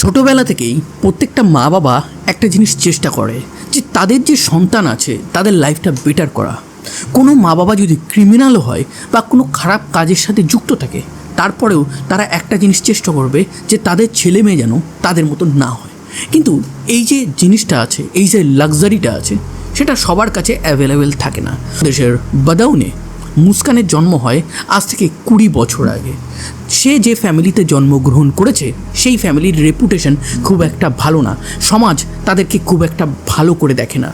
ছোটবেলা থেকেই প্রত্যেকটা মা বাবা একটা জিনিস চেষ্টা করে যে তাদের যে সন্তান আছে, তাদের লাইফটা বেটার করা। কোনো মা বাবা যদি ক্রিমিনালও হয় বা কোনো খারাপ কাজের সাথে যুক্ত থাকে, তারপরেও তারা একটা জিনিস চেষ্টা করবে যে তাদের ছেলে মেয়ে যেন তাদের মতো না হয়। কিন্তু এই যে জিনিসটা আছে, এই যে লাক্সারিটা আছে, সেটা সবার কাছে অ্যাভেলেবেল থাকে না। দেশের বাদাউনে মুস্কানের জন্ম হয় আজ থেকে কুড়ি বছর আগে। সে যে ফ্যামিলিতে জন্মগ্রহণ করেছে, সেই ফ্যামিলির রেপুটেশন খুব একটা ভালো না। সমাজ তাদেরকে খুব একটা ভালো করে দেখে না।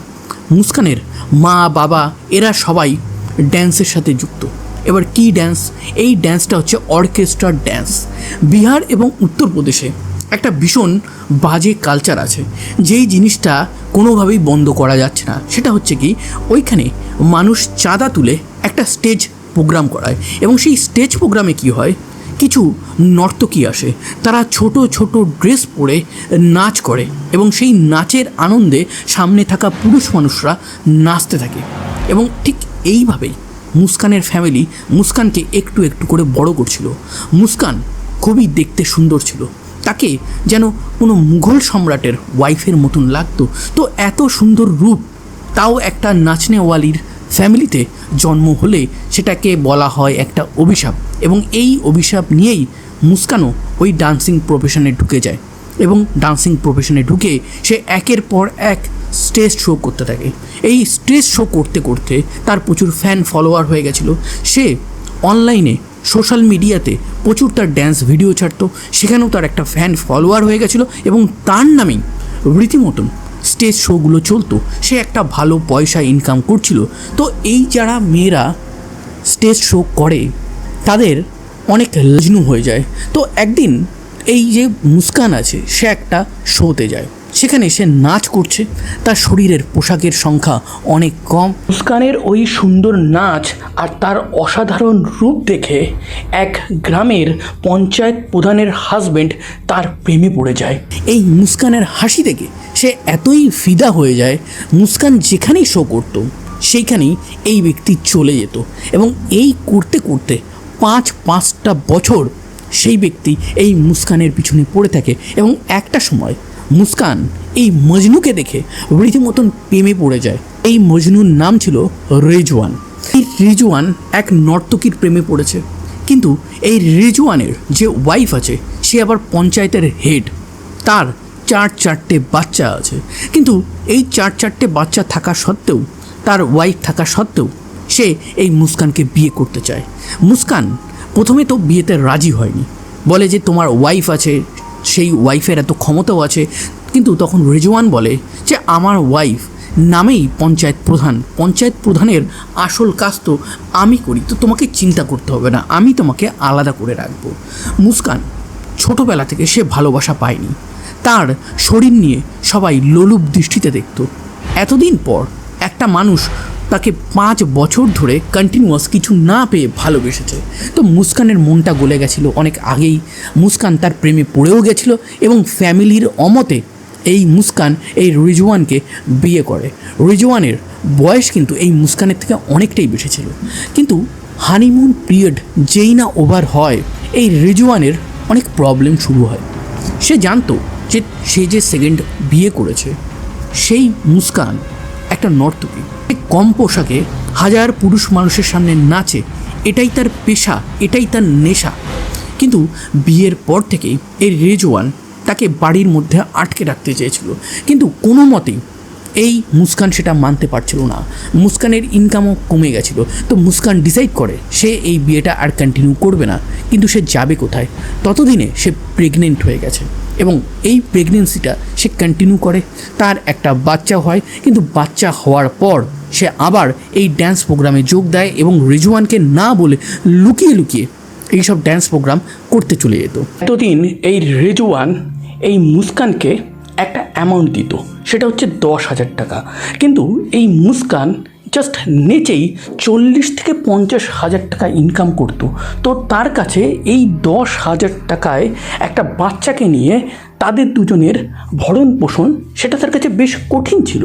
মুস্কানের মা, বাবা, এরা সবাই ড্যান্সের সাথে যুক্ত। এবার কি ড্যান্স এই ড্যান্সটা হচ্ছে অর্কেস্ট্রার ড্যান্স বিহার এবং উত্তরপ্রদেশে একটা ভীষণ বাজে কালচার আছে। যেই জিনিসটা কোনোভাবেই বন্ধ করা যাচ্ছে না। সেটা হচ্ছে কি, ওইখানে মানুষ চাঁদা তুলে একটা স্টেজ প্রোগ্রাম করায় এবং সেই স্টেজ প্রোগ্রামে কি হয়, কিছু নর্তকী আসে, তারা ছোট ছোট ড্রেস পরে নাচ করে এবং সেই নাচের আনন্দে সামনে থাকা পুরুষ মানুষরা নাচতে থাকে এবং ঠিক এইভাবেই মুস্কানের ফ্যামিলি মুস্কানকে একটু একটু করে বড় করছিল। মুস্কান খুবই দেখতে সুন্দর ছিল। তাকে যেন কোনো মুঘল সম্রাটের ওয়াইফের মতন লাগতো। তো এত সুন্দর রূপ, তাও একটা নাচনেওয়ালির ফ্যামিলিতে জন্ম হলে সেটাকে বলা হয় একটা অভিশাপ। এবং এই অভিশাপ নিয়েই মুস্কানও ওই ডান্সিং প্রফেশনে ঢুকে যায়। এবং ডান্সিং প্রফেশনে ঢুকে সে একের পর এক স্টেজ শো করতে থাকে। এই স্টেজ শো করতে করতে তার প্রচুর ফ্যান ফলোয়ার হয়ে গেছিল। সে অনলাইনে সোশ্যাল মিডিয়াতে প্রচুর তার ড্যান্স ভিডিও ছাড়তো, সেখানেও তার একটা ফ্যান ফলোয়ার হয়ে গেছিল এবং তার নামেই রীতিমতন স্টেজ শোগুলো চলতো। সে একটা ভালো পয়সা ইনকাম করছিল। তো এই যারা মেয়েরা স্টেজ শো করে, তাদের অনেক লজনু হয়ে যায়। তো একদিন এই যে মুস্কান আছে, সে একটা শোতে যায়। সেখানে সে নাচ করছে। তার শরীরের পোশাকের সংখ্যা অনেক কম। মুস্কানের ওই সুন্দর নাচ আর তার অসাধারণ রূপ দেখে এক গ্রামের পঞ্চায়েত প্রধানের হাজবেন্ড তার প্রেমে পড়ে যায়। এই মুস্কানের হাসি দেখে সে এতই ফিদা হয়ে যায় মুস্কান যেখানেই শো করতো সেইখানেই এই ব্যক্তি চলে যেত এবং এই করতে করতে পাঁচ পাঁচটা বছর সেই ব্যক্তি এই মুস্কানের পিছনে পড়ে থাকে এবং একটা সময় মুস্কান, এই মজনুকে দেখে রীতিমতন প্রেমে পড়ে যায়। এই মজনুর নাম ছিল রেজওয়ান। এই রেজওয়ান এক নর্তকীর প্রেমে পড়েছে। কিন্তু এই রেজওয়ানের যে ওয়াইফ আছে, সে আবার পঞ্চায়েতের হেড তার চার চারটে বাচ্চা আছে। কিন্তু এই চার চারটে বাচ্চা থাকা সত্ত্বেও, তার ওয়াইফ থাকা সত্ত্বেও, সে এই মুস্কানকে বিয়ে করতে চায়। মুস্কান প্রথমে তো বিয়েতে রাজি হয়নি। বলে যে তোমার ওয়াইফ আছে সেই ওয়াইফের এত ক্ষমতাও আছে। কিন্তু তখন রেজওয়ান বলে যে, আমার ওয়াইফ নামেই পঞ্চায়েত প্রধান। পঞ্চায়েত প্রধানের আসল কাজ তো আমি করি। তো তোমাকে চিন্তা করতে হবে না। আমি তোমাকে আলাদা করে রাখব। মুস্কান ছোটোবেলা থেকে সে ভালোবাসা পায়নি। তার শরীর নিয়ে সবাই লোলুপ দৃষ্টিতে দেখত। এতদিন পর একটা মানুষ তাকে পাঁচ বছর ধরে কন্টিনিউয়াস কিছু না পেয়ে ভালোবেসেছে। তো মুস্কানের মনটা গলে গেছিল অনেক আগেই। মুস্কান তার প্রেমে পড়েও গেছিল এবং ফ্যামিলির অমতে এই মুস্কান, এই রিজওয়ানকে বিয়ে করে। রিজওয়ানের বয়স কিন্তু এই মুস্কানের থেকে অনেকটাই বেশি ছিল। কিন্তু হানিমুন পিরিয়ড যেই না ওভার হয়, এই রিজওয়ানের অনেক প্রবলেম শুরু হয়। সে জানতো যে সে যে সেকেন্ড বিয়ে করেছে, সেই মুস্কান একটা নর্তকী। কম পোশাকে হাজার পুরুষ মানুষের সামনে নাচে, এটাই তার পেশা, এটাই তার নেশা। কিন্তু বিয়ের পর থেকেই এই রেজওয়ান তাকে বাড়ির মধ্যে আটকে রাখতে চেয়েছিল। কিন্তু কোনো মতেই এই মুস্কান সেটা মানতে পারছিল না। মুস্কানের ইনকামও কমে গেছিল। তো মুস্কান ডিসাইড করে, সে এই বিয়েটা আর কন্টিনিউ করবে না। কিন্তু সে যাবে কোথায়? ততদিনে সে প্রেগনেন্ট হয়ে গেছে। এবং এই প্রেগনেন্সিটা সে কন্টিনিউ করে। তার একটা বাচ্চা হয়, কিন্তু বাচ্চা হওয়ার পর সে আবার এই ড্যান্স প্রোগ্রামে যোগ দেয় এবং রিজওয়ানকে না বলে লুকিয়ে লুকিয়ে এইসব ড্যান্স প্রোগ্রাম করতে চলে যেত। এতদিন এই রেজওয়ান এই মুস্কানকে একটা অ্যামাউন্ট দিত, সেটা হচ্ছে দশ হাজার টাকা। কিন্তু এই মুস্কান জাস্ট নেচেই চল্লিশ থেকে পঞ্চাশ হাজার টাকা ইনকাম করতো। তো তার কাছে এই দশ হাজার টাকায় একটা বাচ্চাকে নিয়ে তাদের দুজনের ভরণ পোষণ সেটা তার কাছে বেশ কঠিন ছিল।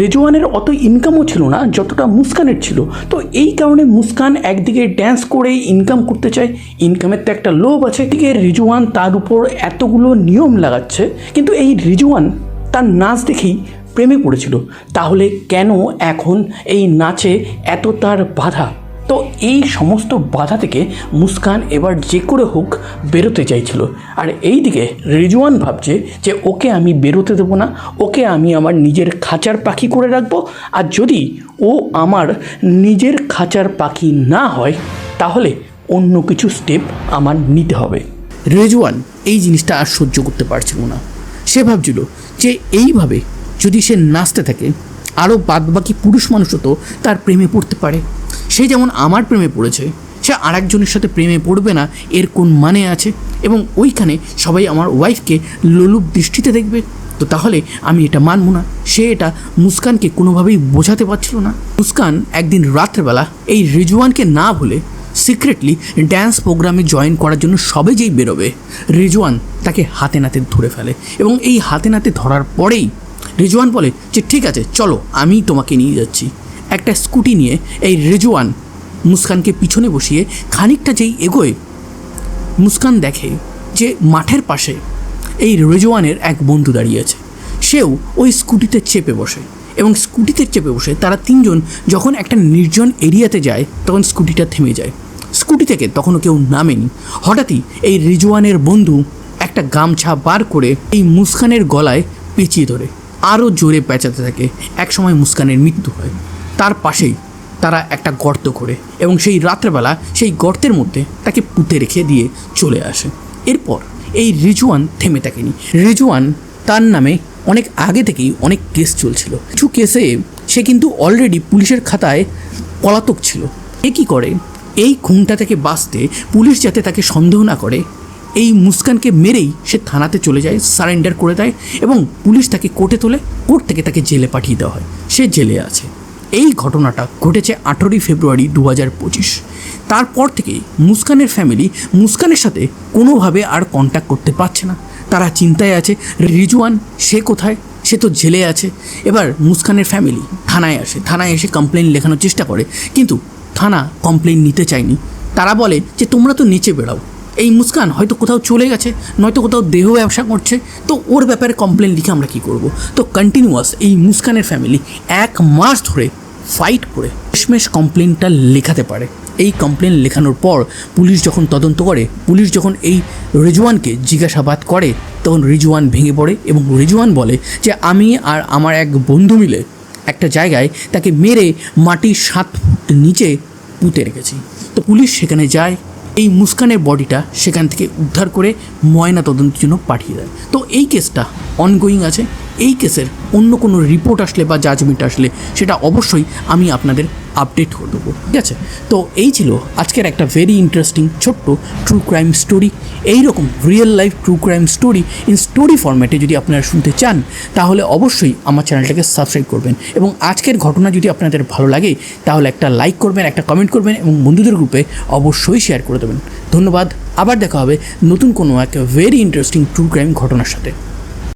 রেজওয়ানের অত ইনকামও ছিল না, যতটা মুস্কানের ছিল। তো এই কারণে মুস্কান একদিকে ড্যান্স করে ইনকাম করতে চায় ইনকামের তো একটা লোভ আছে। এদিকে রিজওয়ান তার উপর এতগুলো নিয়ম লাগাচ্ছে, কিন্তু এই রিজওয়ান তার নাচ দেখেই প্রেমে পড়েছিল। তাহলে কেন এখন এই নাচে এত তার বাধা? তো এই সমস্ত বাধা থেকে মুস্কান এবার যে করে হোক বেরোতে চাইছিল। আর এই দিকে রিজওয়ান ভাবছে যে ওকে আমি বেরোতে দেবো না, ওকে আমি আমার নিজের খাঁচার পাখি করে রাখব, আর যদি ও আমার নিজের খাঁচার পাখি না হয়, তাহলে অন্য কিছু স্টেপ আমার নিতে হবে। রেজওয়ান এই জিনিসটা আর সহ্য করতে পারছিল না। সে ভাবছিল যে এইভাবে যদি সে নাচতে থাকে আরও বাদবাকি পুরুষ মানুষও তো তার প্রেমে পড়তে পারে। সে যেমন আমার প্রেমে পড়েছে, সে আর একজনের সাথে প্রেমে পড়বে না, এর কোন মানে আছে? এবং ওইখানে সবাই আমার ওয়াইফকে লোলুপ দৃষ্টিতে দেখবে। তো তাহলে আমি এটা মানব না। সে এটা মুস্কানকে কোনোভাবেই বোঝাতে পারছিল না। মুস্কান একদিন রাত্রেবেলা এই রিজওয়ানকে না বলে সিক্রেটলি ড্যান্স প্রোগ্রামে জয়েন করার জন্য সবে যেই বেরোবে, রিজওয়ান তাকে হাতে নাতে ধরে ফেলে। এবং এই হাতে নাতে ধরার পরেই রিজওয়ান বলে যে, ঠিক আছে, চলো, আমি তোমাকে নিয়ে যাচ্ছি। একটা স্কুটি নিয়ে এই রিজওয়ান মুস্কানকে পিছনে বসিয়ে খানিকটা যেই এগোয়, মুস্কান দেখে যে মাঠের পাশে এই রেজওয়ানের এক বন্ধু দাঁড়িয়ে আছে। সেও ওই স্কুটিতে চেপে বসে এবং স্কুটিতে চেপে বসে তারা তিনজন যখন একটা নির্জন এরিয়াতে যায়, তখন স্কুটিটা থেমে যায়। স্কুটি থেকে তখনও কেউ নামেনি। হঠাৎই এই রিজওয়ানের বন্ধু একটা গামছা বার করে এই মুস্কানের গলায় পেঁচিয়ে ধরে। আরও জোরে পেঁচাতে থাকে। একসময় মুস্কানের মৃত্যু হয়। তার পাশেই তারা একটা গর্ত করে এবং সেই রাত্রেবেলা সেই গর্তের মধ্যে তাকে পুঁতে রেখে দিয়ে চলে আসে। এরপর এই রিজওয়ান থেমে থাকেনি। রিজওয়ান তার নামে অনেক আগে থেকেই অনেক কেস চলছিল। কিছু কেসে সে কিন্তু অলরেডি পুলিশের খাতায় পলাতক ছিল। এ কী করে? এই খুনটা থেকে বাঁচতে পুলিশ যাতে তাকে সন্দেহ না করে, এই মুস্কানকে মেরেই সে থানাতে চলে যায়, সারেন্ডার করে দেয় এবং পুলিশ তাকে কোর্টে তোলে। কোর্ট থেকে তাকে জেলে পাঠিয়ে দেওয়া হয়। সে জেলে আছে। এই ঘটনাটা ঘটেছে আঠেরোই ফেব্রুয়ারি দু হাজার পঁচিশ। তারপর থেকেই মুস্কানের ফ্যামিলি মুস্কানের সাথে কোনোভাবে আর কন্ট্যাক্ট করতে পারছে না। তারা চিন্তায় আছে, রিজওয়ান, সে কোথায়? সে তো জেলে আছে। এবার মুস্কানের ফ্যামিলি থানায় আসে। থানায় এসে কমপ্লেন লেখানোর চেষ্টা করে, কিন্তু থানা কমপ্লেন নিতে চায়নি। তারা বলে যে, তোমরা তো নিচে বেড়াও এই মুস্কান হয়তো কোথাও চলে গেছে, নয়তো কোথাও দেহ ব্যবসা করছে। তো ওর ব্যাপারে কমপ্লেন লিখে আমরা কী করব? তো কন্টিনিউয়াস এই মুস্কানের ফ্যামিলি এক মাস ধরে ফাইট করে শেষমেশ কমপ্লেনটা লেখাতে পারে। এই কমপ্লেন লেখানোর পর পুলিশ যখন তদন্ত করে, পুলিশ যখন এই রিজওয়ানকে জিজ্ঞাসাবাদ করে, তখন রিজওয়ান ভেঙে পড়ে এবং রিজওয়ান বলে যে, আমি আর আমার এক বন্ধু মিলে একটা জায়গায় তাকে মেরে মাটির সাত ফুট নিচে পুঁতে রেখেছি। তো পুলিশ সেখানে যায় এই মুস্কানের বডিটা সেখান থেকে উদ্ধার করে ময়না তদন্তের জন্য পাঠিয়ে দেয়। তো এই কেসটা অনগোয়িং আছে। এই কেসের অন্য কোনো রিপোর্ট আসলে বা জাজমেন্ট আসলে সেটা অবশ্যই আমি আপনাদের আপডেট করে দেবো, ঠিক আছে? তো এই ছিল আজকের একটা ভেরি ইন্টারেস্টিং ছোট্ট ট্রু ক্রাইম স্টোরি এইরকম real life true crime story in story ফরম্যাটে যদি আপনারা শুনতে চান, তাহলে অবশ্যই আমার চ্যানেলটাকে সাবস্ক্রাইব করবেন। এবং আজকের ঘটনা যদি আপনাদের ভালো লাগে, তাহলে একটা লাইক করবেন, একটা কমেন্ট করবেন এবং বন্ধুদের গ্রুপে অবশ্যই শেয়ার করে দেবেন। ধন্যবাদ, আবার দেখা হবে নতুন কোনো এক ভেরি ইন্টারেস্টিং ট্রু ক্রাইম ঘটনার সাথে।